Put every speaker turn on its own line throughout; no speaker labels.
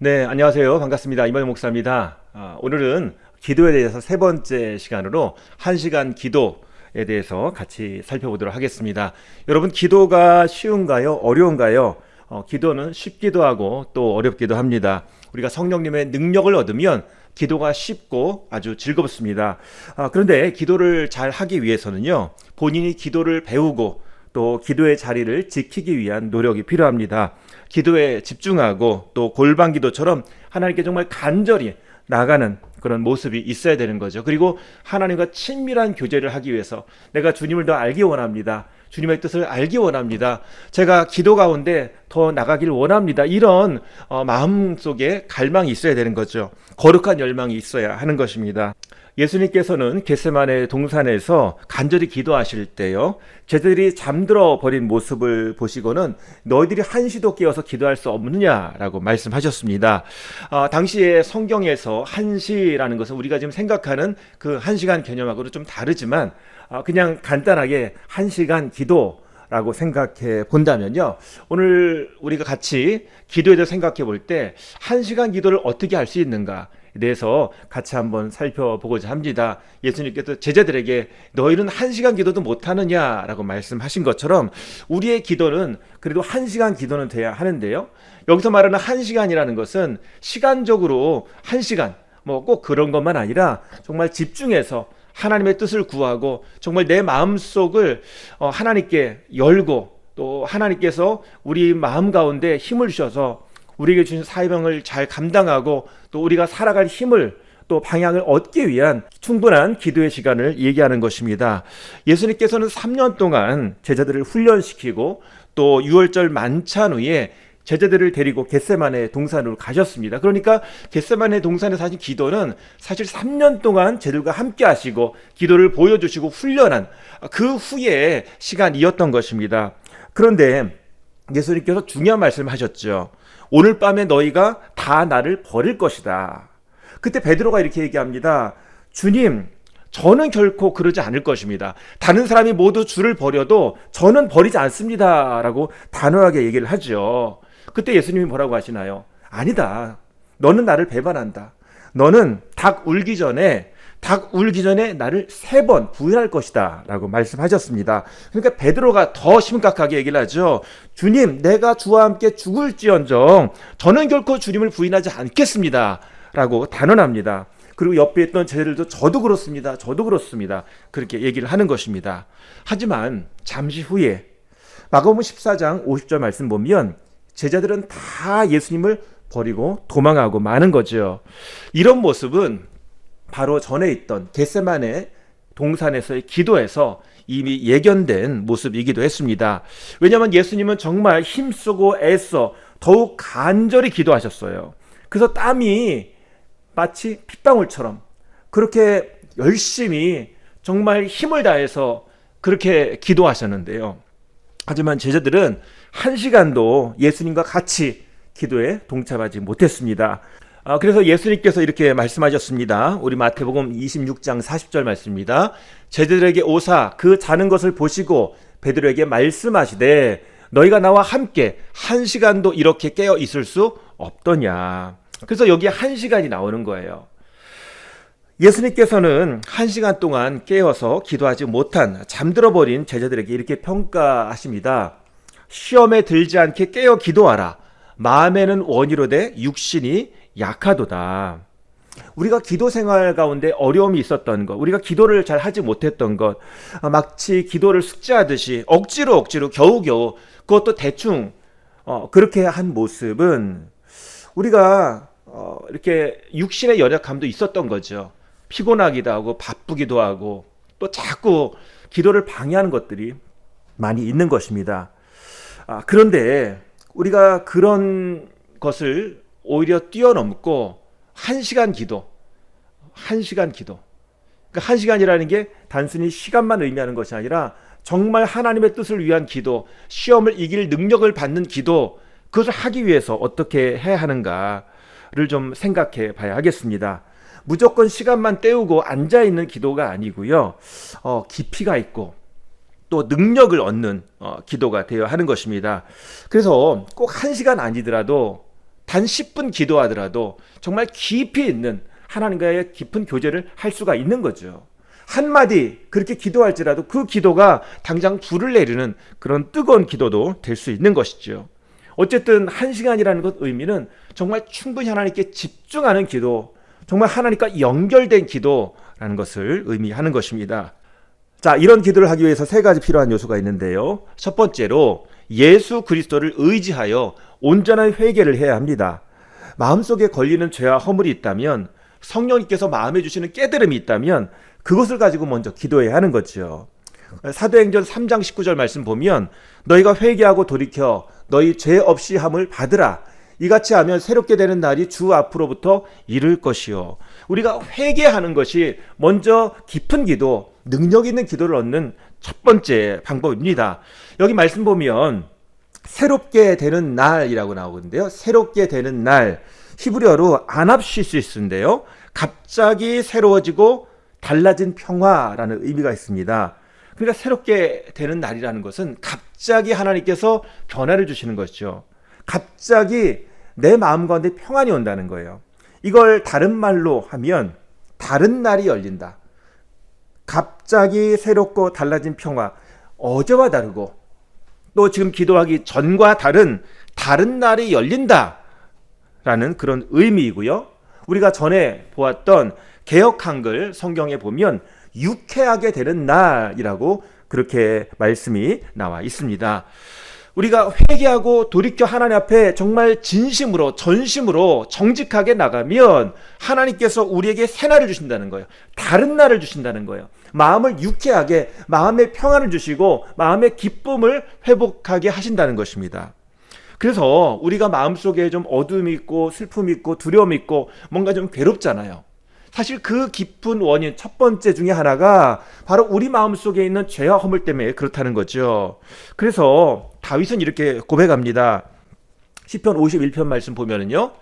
네, 안녕하세요. 반갑습니다. 이만희 목사입니다. 아, 오늘은 기도에 대해서 세 번째 시간으로 한 시간 기도에 대해서 같이 살펴보도록 하겠습니다. 여러분, 기도가 쉬운가요? 어려운가요? 어, 기도는 쉽기도 하고 또 어렵기도 합니다. 우리가 성령님의 능력을 얻으면 기도가 쉽고 아주 즐겁습니다. 아, 그런데 기도를 잘 하기 위해서는요, 본인이 기도를 배우고 또 기도의 자리를 지키기 위한 노력이 필요합니다. 기도에 집중하고 또 골방 기도처럼 하나님께 정말 간절히 나가는 그런 모습이 있어야 되는 거죠. 그리고 하나님과 친밀한 교제를 하기 위해서 내가 주님을 더 알기 원합니다. 주님의 뜻을 알기 원합니다. 제가 기도 가운데 더 나가길 원합니다. 이런 어, 마음 속에 갈망이 있어야 되는 거죠. 거룩한 열망이 있어야 하는 것입니다. 예수님께서는 겟세만의 동산에서 간절히 기도하실 때요. 제들이 잠들어 버린 모습을 보시고는 너희들이 한시도 깨어서 기도할 수 없느냐라고 말씀하셨습니다. 아, 당시에 성경에서 한시라는 것은 우리가 지금 생각하는 그 한 시간 개념하고는 좀 다르지만 아, 그냥 간단하게 한 시간 기도 라고 생각해 본다면요. 오늘 우리가 같이 기도에 대해 생각해 볼 때, 한 시간 기도를 어떻게 할 수 있는가? 에 대해서 같이 한번 살펴보고자 합니다. 예수님께서 제자들에게 너희는 한 시간 기도도 못하느냐라고 말씀하신 것처럼 우리의 기도는 그래도 한 시간 기도는 돼야 하는데요. 여기서 말하는 한 시간이라는 것은 시간적으로 한 시간, 뭐 꼭 그런 것만 아니라 정말 집중해서 하나님의 뜻을 구하고 정말 내 마음속을 어, 하나님께 열고 또 하나님께서 우리 마음 가운데 힘을 주셔서 우리에게 주신 사명을 잘 감당하고 또 우리가 살아갈 힘을 또 방향을 얻기 위한 충분한 기도의 시간을 얘기하는 것입니다. 예수님께서는 3년 동안 제자들을 훈련시키고 또 6월절 만찬 후에 제자들을 데리고 겟세만의 동산으로 가셨습니다. 그러니까 겟세만의 동산에서 하신 기도는 사실 3년 동안 제들과 함께 하시고 기도를 보여주시고 훈련한 그 후에 시간이었던 것입니다. 그런데 예수님께서 중요한 말씀을 하셨죠. 오늘 밤에 너희가 다 나를 버릴 것이다. 그때 베드로가 이렇게 얘기합니다. 주님, 저는 결코 그러지 않을 것입니다. 다른 사람이 모두 주를 버려도 저는 버리지 않습니다. 라고 단호하게 얘기를 하죠. 그때 예수님이 뭐라고 하시나요? 아니다. 너는 나를 배반한다. 너는 닭 울기 전에 닭 울기 전에 나를 세 번 부인할 것이다. 라고 말씀하셨습니다. 그러니까 베드로가 더 심각하게 얘기를 하죠. 주님, 내가 주와 함께 죽을지언정 저는 결코 주님을 부인하지 않겠습니다. 라고 단언합니다. 그리고 옆에 있던 제자들도 저도 그렇습니다. 저도 그렇습니다. 그렇게 얘기를 하는 것입니다. 하지만 잠시 후에 마가복음 14장 50절 말씀 보면 제자들은 다 예수님을 버리고 도망하고 마는 거죠. 이런 모습은 바로 전에 있던 겟세만의 동산에서의 기도에서 이미 예견된 모습이기도 했습니다. 왜냐하면 예수님은 정말 힘쓰고 애써 더욱 간절히 기도하셨어요. 그래서 땀이 마치 핏방울처럼 그렇게 열심히 정말 힘을 다해서 그렇게 기도하셨는데요. 하지만 제자들은 한 시간도 예수님과 같이 기도에 동참하지 못했습니다. 아, 그래서 예수님께서 이렇게 말씀하셨습니다. 우리 마태복음 26장 40절 말씀입니다. 제자들에게 오사 그 자는 것을 보시고 베드로에게 말씀하시되 너희가 나와 함께 한 시간도 이렇게 깨어 있을 수 없더냐. 그래서 여기 한 시간이 나오는 거예요. 예수님께서는 한 시간 동안 깨어서 기도하지 못한 잠들어 버린 제자들에게 이렇게 평가하십니다. 시험에 들지 않게 깨어 기도하라. 마음에는 원이로되 육신이 약하도다. 우리가 기도 생활 가운데 어려움이 있었던 것, 우리가 기도를 잘 하지 못했던 것, 어, 마치 기도를 숙제하듯이 억지로 억지로 겨우겨우 그것도 대충 어, 그렇게 한 모습은 우리가 어, 이렇게 육신의 연약함도 있었던 거죠. 피곤하기도 하고 바쁘기도 하고 또 자꾸 기도를 방해하는 것들이 많이 있는 것입니다. 아, 그런데 우리가 그런 것을 오히려 뛰어넘고 한 시간 기도, 한 시간 기도. 그러니까 한 시간이라는 게 단순히 시간만 의미하는 것이 아니라 정말 하나님의 뜻을 위한 기도, 시험을 이길 능력을 받는 기도, 그것을 하기 위해서 어떻게 해야 하는가를 좀 생각해 봐야 하겠습니다. 무조건 시간만 때우고 앉아 있는 기도가 아니고요. 어, 깊이가 있고 또 능력을 얻는 어, 기도가 되어야 하는 것입니다. 그래서 꼭 한 시간 아니더라도 단 10분 기도하더라도 정말 깊이 있는 하나님과의 깊은 교제를 할 수가 있는 거죠. 한마디 그렇게 기도할지라도 그 기도가 당장 불을 내리는 그런 뜨거운 기도도 될 수 있는 것이죠. 어쨌든 한 시간이라는 것 의미는 정말 충분히 하나님께 집중하는 기도, 정말 하나님과 연결된 기도라는 것을 의미하는 것입니다. 자, 이런 기도를 하기 위해서 세 가지 필요한 요소가 있는데요. 첫 번째로 예수 그리스도를 의지하여 온전한 회개를 해야 합니다. 마음속에 걸리는 죄와 허물이 있다면 성령님께서 마음에 주시는 깨달음이 있다면 그것을 가지고 먼저 기도해야 하는 거죠. 사도행전 3장 19절 말씀 보면 너희가 회개하고 돌이켜 너희 죄 없이 함을 받으라. 이같이 하면 새롭게 되는 날이 주 앞으로부터 이를 것이요. 우리가 회개하는 것이 먼저 깊은 기도, 능력 있는 기도를 얻는 첫 번째 방법입니다. 여기 말씀 보면 새롭게 되는 날이라고 나오는데요. 새롭게 되는 날. 히브리어로 아납시스인데요. 갑자기 새로워지고 달라진 평화라는 의미가 있습니다. 그러니까 새롭게 되는 날이라는 것은 갑자기 하나님께서 변화를 주시는 것이죠. 갑자기 내 마음 가운데 평안이 온다는 거예요. 이걸 다른 말로 하면 다른 날이 열린다. 갑자기 새롭고 달라진 평화. 어제와 다르고 또 지금 기도하기 전과 다른 다른 날이 열린다. 라는 그런 의미이고요. 우리가 전에 보았던 개혁 한글 성경에 보면 유쾌하게 되는 날이라고 그렇게 말씀이 나와 있습니다. 우리가 회개하고 돌이켜 하나님 앞에 정말 진심으로 전심으로 정직하게 나가면 하나님께서 우리에게 새 날을 주신다는 거예요. 다른 날을 주신다는 거예요. 마음을 유쾌하게 마음의 평안을 주시고 마음의 기쁨을 회복하게 하신다는 것입니다. 그래서 우리가 마음속에 좀 어둠이 있고 슬픔이 있고 두려움이 있고 뭔가 좀 괴롭잖아요. 사실 그 깊은 원인 첫 번째 중에 하나가 바로 우리 마음속에 있는 죄와 허물 때문에 그렇다는 거죠. 그래서 다윗은 이렇게 고백합니다. 시편 51편 말씀 보면은요.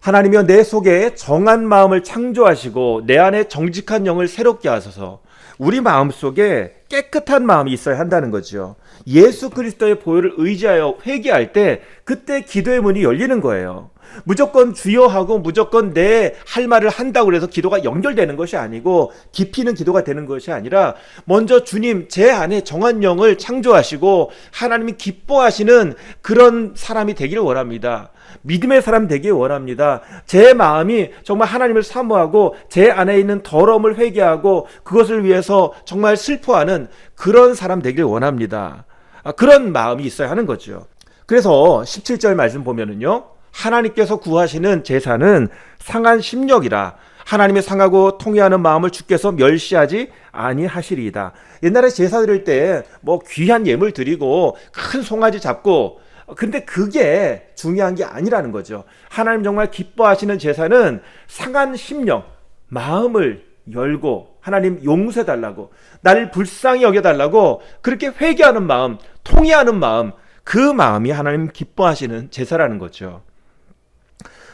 하나님이여 내 속에 정한 마음을 창조하시고 내 안에 정직한 영을 새롭게 하소서. 우리 마음 속에 깨끗한 마음이 있어야 한다는 거죠. 예수 그리스도의 보혈을 의지하여 회개할 때 그때 기도의 문이 열리는 거예요. 무조건 주여하고 무조건 내 할 말을 한다고 해서 기도가 연결되는 것이 아니고 깊이는 기도가 되는 것이 아니라 먼저 주님 제 안에 정한 영을 창조하시고 하나님이 기뻐하시는 그런 사람이 되기를 원합니다. 믿음의 사람 되기 원합니다. 제 마음이 정말 하나님을 사모하고 제 안에 있는 더러움을 회개하고 그것을 위해서 정말 슬퍼하는 그런 사람 되길 원합니다. 아, 그런 마음이 있어야 하는 거죠. 그래서 17절 말씀 보면은요. 하나님께서 구하시는 제사는 상한 심령이라 하나님의 상하고 통회하는 마음을 주께서 멸시하지 아니하시리이다. 옛날에 제사 드릴 때 뭐 귀한 예물 드리고 큰 송아지 잡고 근데 그게 중요한 게 아니라는 거죠. 하나님 정말 기뻐하시는 제사는 상한 심령, 마음을 열고 하나님 용서해 달라고 나를 불쌍히 여겨 달라고 그렇게 회개하는 마음, 통회하는 마음, 그 마음이 하나님 기뻐하시는 제사라는 거죠.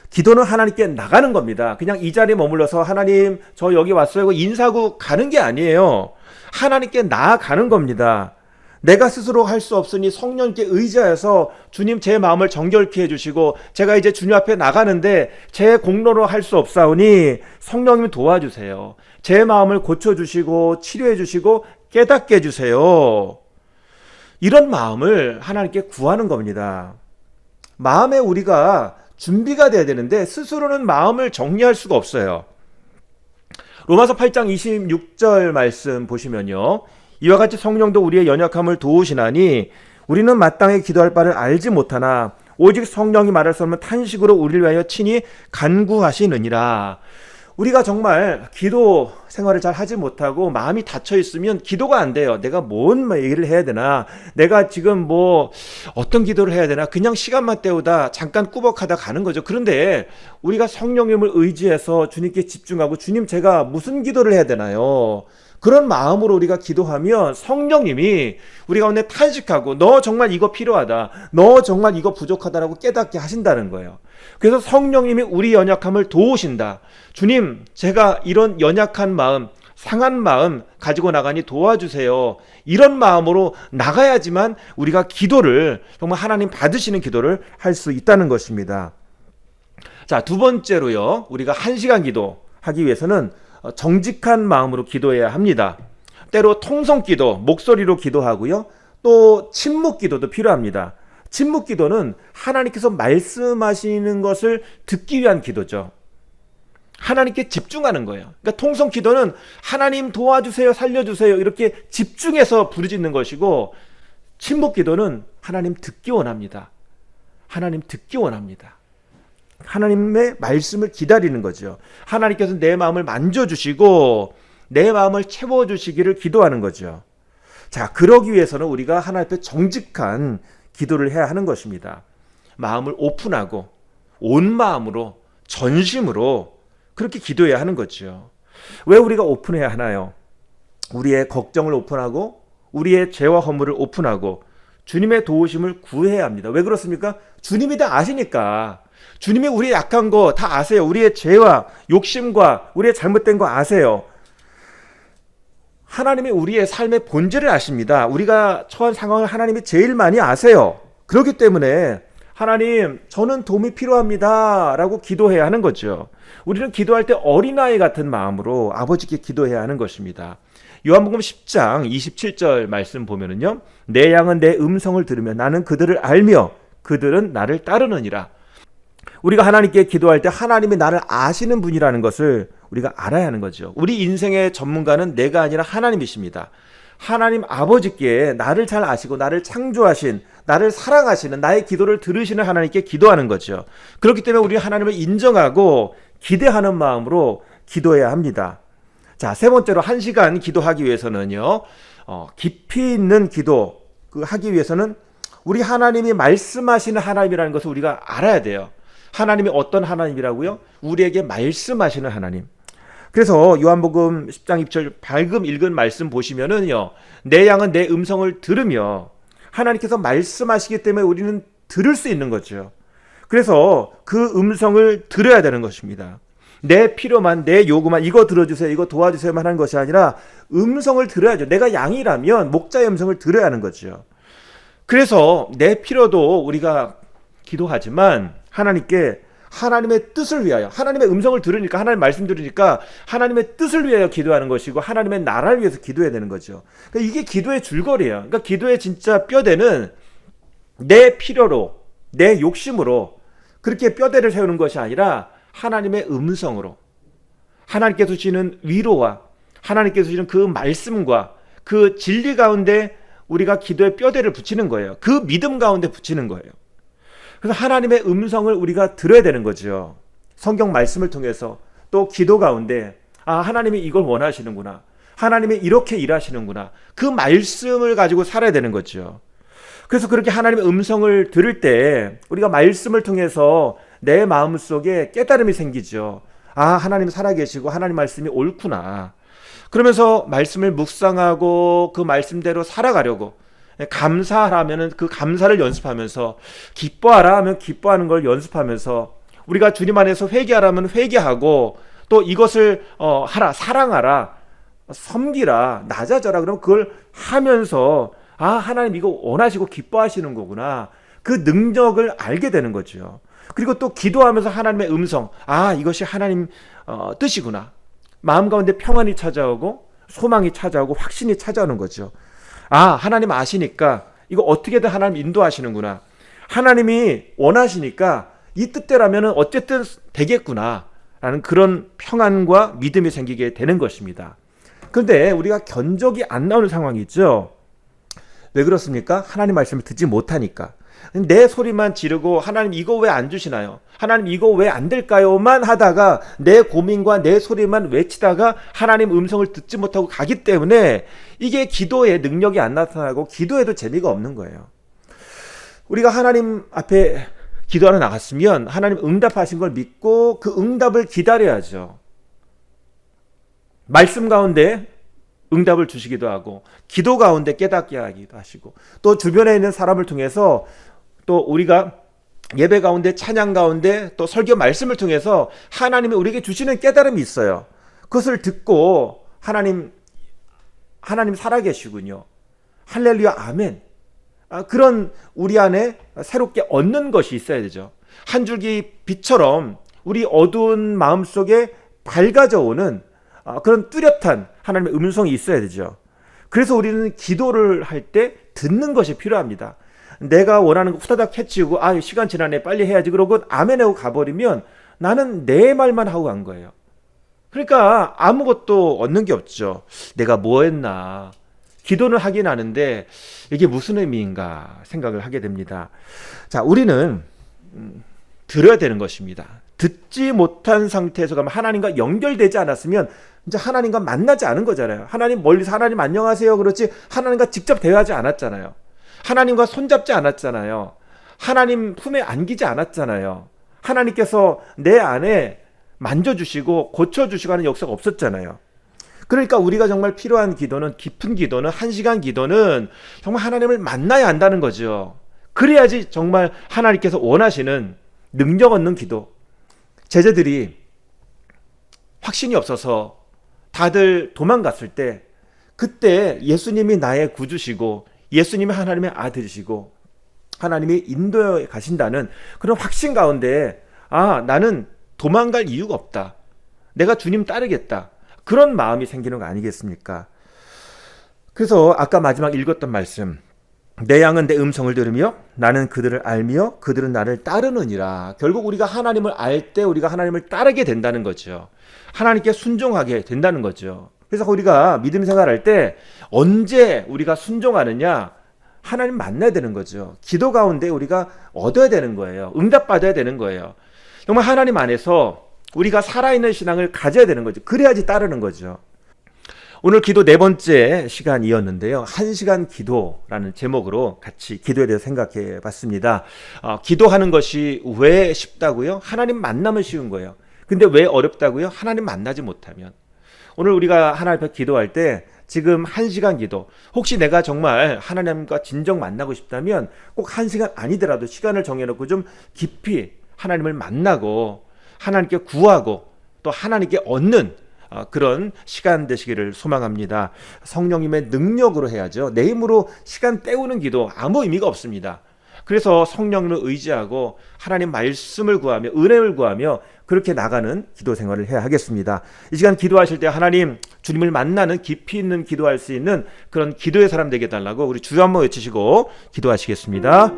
기도는 하나님께 나가는 겁니다. 그냥 이 자리에 머물러서 하나님 저 여기 왔어요 인사하고 가는 게 아니에요. 하나님께 나아가는 겁니다. 내가 스스로 할 수 없으니 성령께 의지하여서 주님 제 마음을 정결케 해주시고 제가 이제 주님 앞에 나가는데 제 공로로 할 수 없사오니 성령님 도와주세요. 제 마음을 고쳐주시고 치료해주시고 깨닫게 해주세요. 이런 마음을 하나님께 구하는 겁니다. 마음에 우리가 준비가 돼야 되는데 스스로는 마음을 정리할 수가 없어요. 로마서 8장 26절 말씀 보시면요. 이와 같이 성령도 우리의 연약함을 도우시나니 우리는 마땅히 기도할 바를 알지 못하나 오직 성령이 말할 수 없는 탄식으로 우리를 위하여 친히 간구하시느니라. 우리가 정말 기도 생활을 잘 하지 못하고 마음이 닫혀 있으면 기도가 안 돼요. 내가 뭔 얘기를 해야 되나? 내가 지금 뭐 어떤 기도를 해야 되나? 그냥 시간만 때우다 잠깐 꾸벅하다 가는 거죠. 그런데 우리가 성령님을 의지해서 주님께 집중하고 주님 제가 무슨 기도를 해야 되나요? 그런 마음으로 우리가 기도하면 성령님이 우리 가운데 탄식하고 너 정말 이거 필요하다. 너 정말 이거 부족하다라고 깨닫게 하신다는 거예요. 그래서 성령님이 우리 연약함을 도우신다. 주님, 제가 이런 연약한 마음, 상한 마음 가지고 나가니 도와주세요. 이런 마음으로 나가야지만 우리가 기도를 정말 하나님 받으시는 기도를 할 수 있다는 것입니다. 자, 두 번째로요. 우리가 한 시간 기도 하기 위해서는 어, 정직한 마음으로 기도해야 합니다. 때로 통성 기도, 목소리로 기도하고요. 또 침묵 기도도 필요합니다. 침묵 기도는 하나님께서 말씀하시는 것을 듣기 위한 기도죠. 하나님께 집중하는 거예요. 그러니까 통성 기도는 하나님 도와주세요, 살려주세요 이렇게 집중해서 부르짖는 것이고 침묵 기도는 하나님 듣기 원합니다. 하나님 듣기 원합니다. 하나님의 말씀을 기다리는 거죠. 하나님께서 내 마음을 만져주시고 내 마음을 채워주시기를 기도하는 거죠. 자, 그러기 위해서는 우리가 하나님 앞에 정직한 기도를 해야 하는 것입니다. 마음을 오픈하고 온 마음으로 전심으로 그렇게 기도해야 하는 거죠. 왜 우리가 오픈해야 하나요? 우리의 걱정을 오픈하고 우리의 죄와 허물을 오픈하고 주님의 도우심을 구해야 합니다. 왜 그렇습니까? 주님이 다 아시니까. 주님이 우리 약한 거 다 아세요. 우리의 죄와 욕심과 우리의 잘못된 거 아세요. 하나님이 우리의 삶의 본질을 아십니다. 우리가 처한 상황을 하나님이 제일 많이 아세요. 그렇기 때문에 하나님, 저는 도움이 필요합니다. 라고 기도해야 하는 거죠. 우리는 기도할 때 어린아이 같은 마음으로 아버지께 기도해야 하는 것입니다. 요한복음 10장 27절 말씀 보면은요. 내 양은 내 음성을 들으며 나는 그들을 알며 그들은 나를 따르느니라. 우리가 하나님께 기도할 때 하나님이 나를 아시는 분이라는 것을 우리가 알아야 하는 거죠. 우리 인생의 전문가는 내가 아니라 하나님이십니다. 하나님 아버지께 나를 잘 아시고 나를 창조하신 나를 사랑하시는 나의 기도를 들으시는 하나님께 기도하는 거죠. 그렇기 때문에 우리 하나님을 인정하고 기대하는 마음으로 기도해야 합니다. 자, 세 번째로 한 시간 기도하기 위해서는요, 어, 깊이 있는 기도 그 하기 위해서는 우리 하나님이 말씀하시는 하나님이라는 것을 우리가 알아야 돼요. 하나님이 어떤 하나님이라고요? 우리에게 말씀하시는 하나님. 그래서 요한복음 10장 2절 밝음 읽은 말씀 보시면은요. 내 양은 내 음성을 들으며 하나님께서 말씀하시기 때문에 우리는 들을 수 있는 거죠. 그래서 그 음성을 들어야 되는 것입니다. 내 필요만 내 요구만 이거 들어주세요 이거 도와주세요만 하는 것이 아니라 음성을 들어야죠 내가 양이라면 목자의 음성을 들어야 하는 거죠 그래서 내 필요도 우리가 기도하지만 하나님께 하나님의 뜻을 위하여 하나님의 음성을 들으니까 하나님 말씀 들으니까 하나님의 뜻을 위하여 기도하는 것이고 하나님의 나라를 위해서 기도해야 되는 거죠. 그러니까 이게 기도의 줄거리예요. 그러니까 기도의 진짜 뼈대는 내 필요로 내 욕심으로 그렇게 뼈대를 세우는 것이 아니라 하나님의 음성으로 하나님께서 주시는 위로와 하나님께서 주시는 그 말씀과 그 진리 가운데 우리가 기도의 뼈대를 붙이는 거예요. 그 믿음 가운데 붙이는 거예요. 그래서 하나님의 음성을 우리가 들어야 되는 거죠. 성경 말씀을 통해서 또 기도 가운데 아 하나님이 이걸 원하시는구나. 하나님이 이렇게 일하시는구나. 그 말씀을 가지고 살아야 되는 거죠. 그래서 그렇게 하나님의 음성을 들을 때 우리가 말씀을 통해서 내 마음 속에 깨달음이 생기죠. 아, 하나님 살아계시고 하나님 말씀이 옳구나. 그러면서 말씀을 묵상하고 그 말씀대로 살아가려고 감사하라면은 그 감사를 연습하면서 기뻐하라 하면 기뻐하는 걸 연습하면서 우리가 주님 안에서 회개하라면 회개하고 또 이것을 어, 하라 사랑하라 섬기라 낮아져라 그러면 그걸 하면서 아 하나님 이거 원하시고 기뻐하시는 거구나 그 능력을 알게 되는 거죠. 그리고 또 기도하면서 하나님의 음성 아 이것이 하나님 어, 뜻이구나 마음 가운데 평안이 찾아오고 소망이 찾아오고 확신이 찾아오는 거죠. 아, 하나님 아시니까 이거 어떻게든 하나님 인도하시는구나. 하나님이 원하시니까 이 뜻대로라면 어쨌든 되겠구나. 라는 그런 평안과 믿음이 생기게 되는 것입니다. 그런데 우리가 견적이 안 나오는 상황이 있죠. 왜 그렇습니까? 하나님 말씀을 듣지 못하니까. 내 소리만 지르고 하나님 이거 왜 안 주시나요? 하나님 이거 왜 안 될까요?만 하다가 내 고민과 내 소리만 외치다가 하나님 음성을 듣지 못하고 가기 때문에 이게 기도에 능력이 안 나타나고 기도에도 재미가 없는 거예요. 우리가 하나님 앞에 기도하러 나갔으면 하나님 응답하신 걸 믿고 그 응답을 기다려야죠. 말씀 가운데 응답을 주시기도 하고 기도 가운데 깨닫게 하기도 하시고 또 주변에 있는 사람을 통해서 또 우리가 예배 가운데 찬양 가운데 또 설교 말씀을 통해서 하나님이 우리에게 주시는 깨달음이 있어요. 그것을 듣고 하나님 하나님 살아계시군요. 할렐루야 아멘. 아, 그런 우리 안에 새롭게 얻는 것이 있어야 되죠. 한 줄기 빛처럼 우리 어두운 마음 속에 밝아져 오는 아, 그런 뚜렷한 하나님의 음성이 있어야 되죠. 그래서 우리는 기도를 할 때 듣는 것이 필요합니다. 내가 원하는 거 후다닥 해치우고 아 시간 지나네 빨리 해야지 그러고 아멘하고 가버리면 나는 내 말만 하고 간 거예요. 그러니까 아무것도 얻는 게 없죠. 내가 뭐 했나. 기도는 하긴 하는데 이게 무슨 의미인가 생각을 하게 됩니다. 자, 우리는 음, 들어야 되는 것입니다. 듣지 못한 상태에서 가면 하나님과 연결되지 않았으면 이제 하나님과 만나지 않은 거잖아요. 하나님 멀리서 하나님 안녕하세요 그렇지 하나님과 직접 대화하지 않았잖아요. 하나님과 손잡지 않았잖아요. 하나님 품에 안기지 않았잖아요. 하나님께서 내 안에 만져주시고 고쳐주시고 하는 역사가 없었잖아요. 그러니까 우리가 정말 필요한 기도는 깊은 기도는 한 시간 기도는 정말 하나님을 만나야 한다는 거죠. 그래야지 정말 하나님께서 원하시는 능력 얻는 기도. 제자들이 확신이 없어서 다들 도망갔을 때 그때 예수님이 나의 구주시고 예수님이 하나님의 아들이시고 하나님이 인도에 가신다는 그런 확신 가운데 아 나는 도망갈 이유가 없다. 내가 주님 따르겠다. 그런 마음이 생기는 거 아니겠습니까? 그래서 아까 마지막 읽었던 말씀 내 양은 내 음성을 들으며 나는 그들을 알며 그들은 나를 따르느니라. 결국 우리가 하나님을 알 때 우리가 하나님을 따르게 된다는 거죠. 하나님께 순종하게 된다는 거죠. 그래서 우리가 믿음 생활할 때 언제 우리가 순종하느냐? 하나님 만나야 되는 거죠. 기도 가운데 우리가 얻어야 되는 거예요. 응답받아야 되는 거예요. 정말 하나님 안에서 우리가 살아있는 신앙을 가져야 되는 거죠. 그래야지 따르는 거죠. 오늘 기도 네 번째 시간이었는데요. 한 시간 기도라는 제목으로 같이 기도에 대해서 생각해 봤습니다. 어, 기도하는 것이 왜 쉽다고요? 하나님 만나면 쉬운 거예요. 근데 왜 어렵다고요? 하나님 만나지 못하면. 오늘 우리가 하나님 앞에 기도할 때 지금 한 시간 기도. 혹시 내가 정말 하나님과 진정 만나고 싶다면 꼭 한 시간 아니더라도 시간을 정해놓고 좀 깊이 하나님을 만나고 하나님께 구하고 또 하나님께 얻는 어, 그런 시간 되시기를 소망합니다. 성령님의 능력으로 해야죠. 내 힘으로 시간 때우는 기도 아무 의미가 없습니다. 그래서 성령을 의지하고 하나님 말씀을 구하며 은혜를 구하며 그렇게 나가는 기도 생활을 해야 하겠습니다. 이 시간 기도하실 때 하나님 주님을 만나는 깊이 있는 기도할 수 있는 그런 기도의 사람 되게 달라고 우리 주여 한번 외치시고 기도하시겠습니다.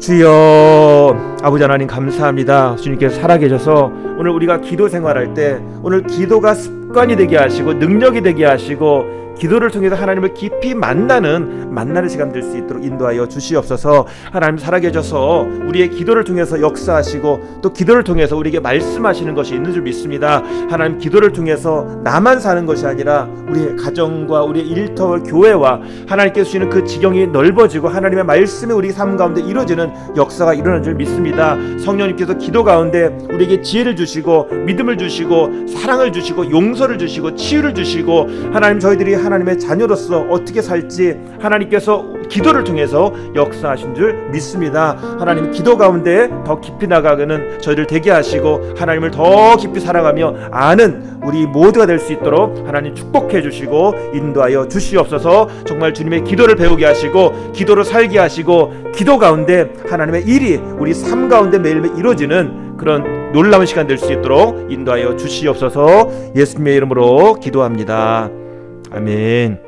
주여 아버지 하나님 감사합니다. 주님께서 살아계셔서 오늘 우리가 기도 생활할 때 오늘 기도가 습관이 되게 하시고 능력이 되게 하시고 기도를 통해서 하나님을 깊이 만나는 만나는 시간 될 수 있도록 인도하여 주시옵소서. 하나님 살아계셔서 우리의 기도를 통해서 역사하시고 또 기도를 통해서 우리에게 말씀하시는 것이 있는 줄 믿습니다. 하나님 기도를 통해서 나만 사는 것이 아니라 우리의 가정과 우리의 일터 교회와 하나님께서 주시는 그 지경이 넓어지고 하나님의 말씀이 우리 삶 가운데 이루어지는 역사가 일어난 줄 믿습니다. 성령님께서 기도 가운데 우리에게 지혜를 주시고 믿음을 주시고 사랑을 주시고 용서를 주시고 치유를 주시고 하나님 저희들이 하나님의 자녀로서 어떻게 살지 하나님께서 기도를 통해서 역사하신 줄 믿습니다. 하나님 기도 가운데 더 깊이 나가는 저희를 되게 하시고 하나님을 더 깊이 사랑하며 아는 우리 모두가 될 수 있도록 하나님 축복해 주시고 인도하여 주시옵소서. 정말 주님의 기도를 배우게 하시고 기도를 살게 하시고 기도 가운데 하나님의 일이 우리 삶 가운데 매일매일 이루어지는 그런 놀라운 시간 될 수 있도록 인도하여 주시옵소서. 예수님의 이름으로 기도합니다. 아멘.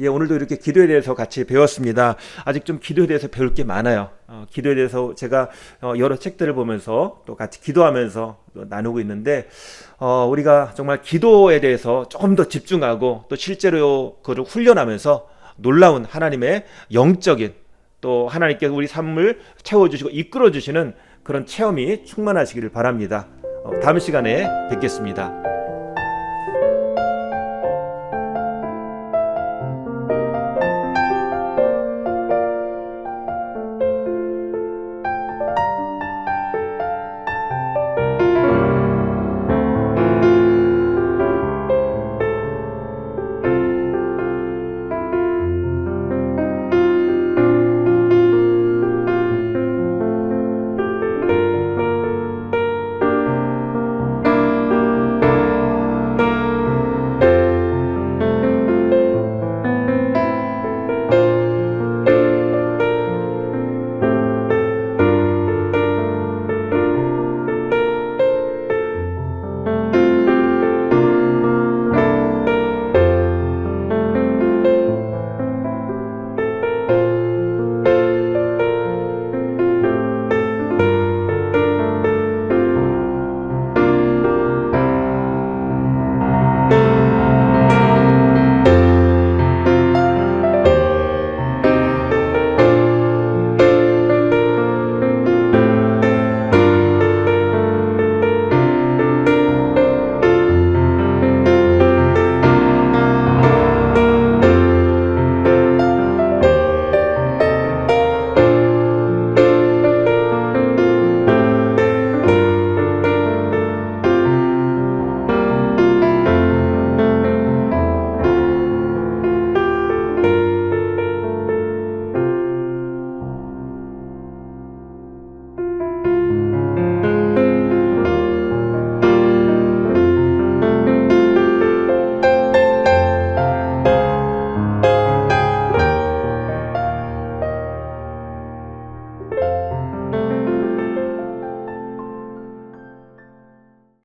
예, 오늘도 이렇게 기도에 대해서 같이 배웠습니다. 아직 좀 기도에 대해서 배울 게 많아요. 어, 기도에 대해서 제가 어, 여러 책들을 보면서 또 같이 기도하면서 또 나누고 있는데, 어, 우리가 정말 기도에 대해서 조금 더 집중하고 또 실제로 그를 훈련하면서 놀라운 하나님의 영적인 또 하나님께서 우리 삶을 채워주시고 이끌어주시는 그런 체험이 충만하시기를 바랍니다. 어, 다음 시간에 뵙겠습니다.